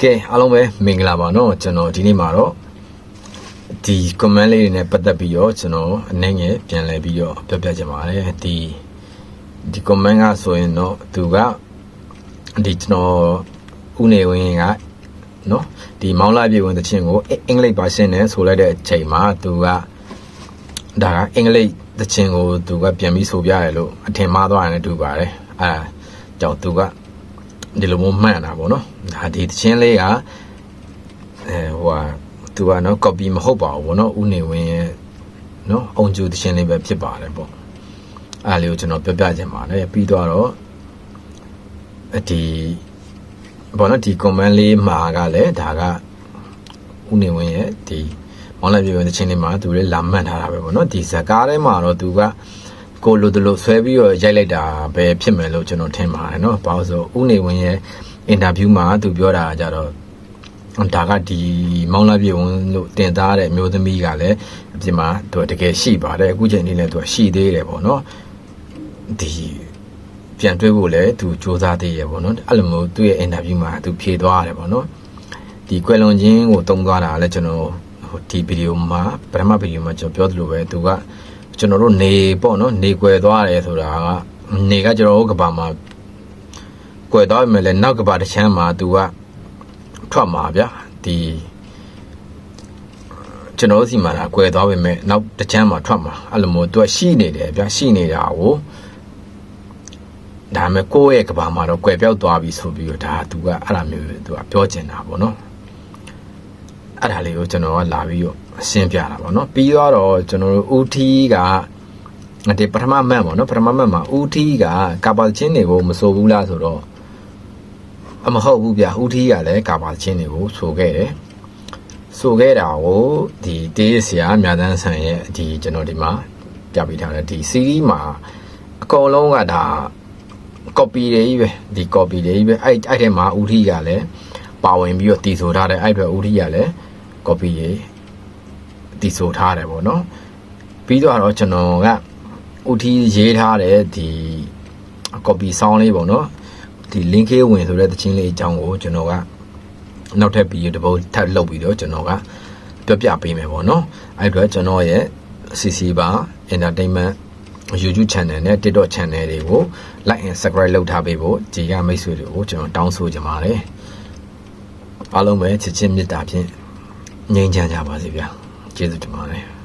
ကဲအားလုံးပဲမင်္ဂလာပါเนาะကျွန်တော်ဒီနေ့မှာတော့ဒီ comment လေးတွေနဲ့ပတ်သက်ပြီးတော့ကျွန်တော်အနေငယ်ပြန်လဲပြီးတော့ပြောပြချင်ပါတယ်ဒီဒီ comment ကဆိုရင်တော့သူကဒီကျွန်တော်ဥနေဝင်းကเนาะဒီမောင်းလာပြေဝင်တဲ့ချင်းကိုအင်္ဂလိပ်ပါရှင်းနဲ့ဆိုလိုက်တဲ့အချိန်မှာသူကဒါကအင်္ဂလိပ်သချင်းကိုသူကပြန်ပြီးဆိုပြရတယ်လို့အထင်မှားသွားတယ်နဲ့တူပါတယ်အဲဒါကြောင့်သူက ဒီလိုမျိုးမှန်တာပေါ့နော်ဒါဒီတချင်းလေးကအဲဟိုဟာသူကနော် copy မဟုတ်ပါဘူးပေါ့နော်ဥနေဝင်းရဲ့နော်အုံကျူတချင်းလေးပဲဖြစ်ပါတယ်ပေါ့အားလေးကိုကျွန်တော်ပြောပြချင်ပါတယ်ပြီးတော့တော့ဒီဘောနော်ဒီ comment လေးမှာကလည်းဒါကဥနေဝင်းရဲ့ဒီမောင်လိုက်ပြပြတချင်းလေးမှာသူလည်းလာမှတ်ထားတာပဲပေါ့နော်ဒီဇကားထဲမှာတော့သူက ကိုလိုတလိုဆွဲပြီးတော့ရိုက်လိုက်တာပဲဖြစ်မယ်လို့ကျွန်တော်ထင်ပါတယ်เนาะဘာလို့ဆိုဥနေဝင်းရဲ့အင်တာဗျူးမှာသူပြောတာကြတော့ဒါကဒီမောင်လာပြေဝင်လို့တင်သားတဲ့အမျိုးသမီးကလည်းအပြင်မှာသူတကယ်ရှိပါတယ်အခုချိန်นี้လည်းသူရှိသေးတယ်ပေါ့เนาะဒီပြန်တွေးဖို့လည်းသူစူးစမ်းသေးရပေါ့เนาะအဲ့လိုမျိုးသူ့ရဲ့အင်တာဗျူးမှာသူဖြေသွားတယ်ပေါ့เนาะဒီကွယ်လွန်ခြင်းကိုတုံးသွားတာလည်းကျွန်တော်ဟိုဒီဗီဒီယိုမှာပထမဗီဒီယိုမှာကျွန်တော်ပြောသလိုပဲသူက ကျွန်တော်တို့နေပေါ့နော်နေွယ်သွားတယ်ဆိုတာကနေကကျွန်တော်တို့ကဘာမှာကွယ်သွားပြီမဲ့လည်းနောက်ကဘာတစ်ချမ်းမှာသူကထွက်မှာဗျာဒီကျွန်တော်စီမှာလာကွယ်သွားပြီမဲ့နောက်တစ်ချမ်းမှာထွက်မှာအဲ့လိုမျိုးသူကရှိနေတယ်ဗျာရှိနေတာကိုဒါမဲ့ကိုယ့်ရဲ့ကဘာမှာတော့ကွယ်ပြောက်သွားပြီဆိုပြီးတော့ဒါသူကအဲ့လိုမျိုးသူကပြောချင်တာပေါ့နော် အဲ့ဒါလေးကိုကျွန်တော်ကလာပြီးတော့ရှင်းပြတာပေါ့နော်ပြီးတော့ကျွန်တော်တို့ဦးထီးကဒီပထမမတ်ပေါ့နော်ပထမမတ်မှာဦးထီးကကာပါချင်းတွေကိုမစိုးဘူးလားဆိုတော့အမဟုတ်ဘူးဗျာဦးထီးကလည်းကာပါချင်းတွေကိုဆိုခဲ့တယ်ဆိုခဲ့တာကိုဒီတေးဆရာမြတ်တန်းဆန်ရဲ့ဒီကျွန်တော်ဒီမှာပြပေးထားတဲ့ဒီ series မှာအကုန်လုံးကဒါ copy တွေကြီးပဲဒီ copy တွေကြီးပဲအဲ့အဲ့ထဲမှာဦးထီးကလည်းပါဝင်ပြီးတော့တည်ဆိုထားတယ်အဲ့အတွက်ဦးထီးကလည်း copy ရေတည်ဆိုထားတယ်ပေါ့နော်ပြီးတော့ကျွန်တော်ကဥတီရေးထားတဲ့ဒီ copy sound လေးပေါ့နော်ဒီ link လေးဝင်ဆိုတဲ့သချင်းလေးအကြောင်းကိုကျွန်တော်ကနောက်ထပ်ပြီးတပုတ်ထပ်လုပ်ပြီးတော့ကျွန်တော်ကပြောပြပေးမယ်ပေါ့နော်အဲ့အတွက်ကျွန်တော်ရဲ့ CC ပါ entertainment YouTube channel နဲ့ TikTok channel တွေကို like and subscribe လုပ်ထားပေးဖို့ဒီကမိတ်ဆွေတွေကိုကျွန်တော်တောင်းဆိုချင်ပါတယ်အားလုံးပဲချစ်ချင်းမေတ္တာဖြင့် ငြိမ်းချမ်းကြပါစေဗျာကျေးဇူးတင်ပါတယ်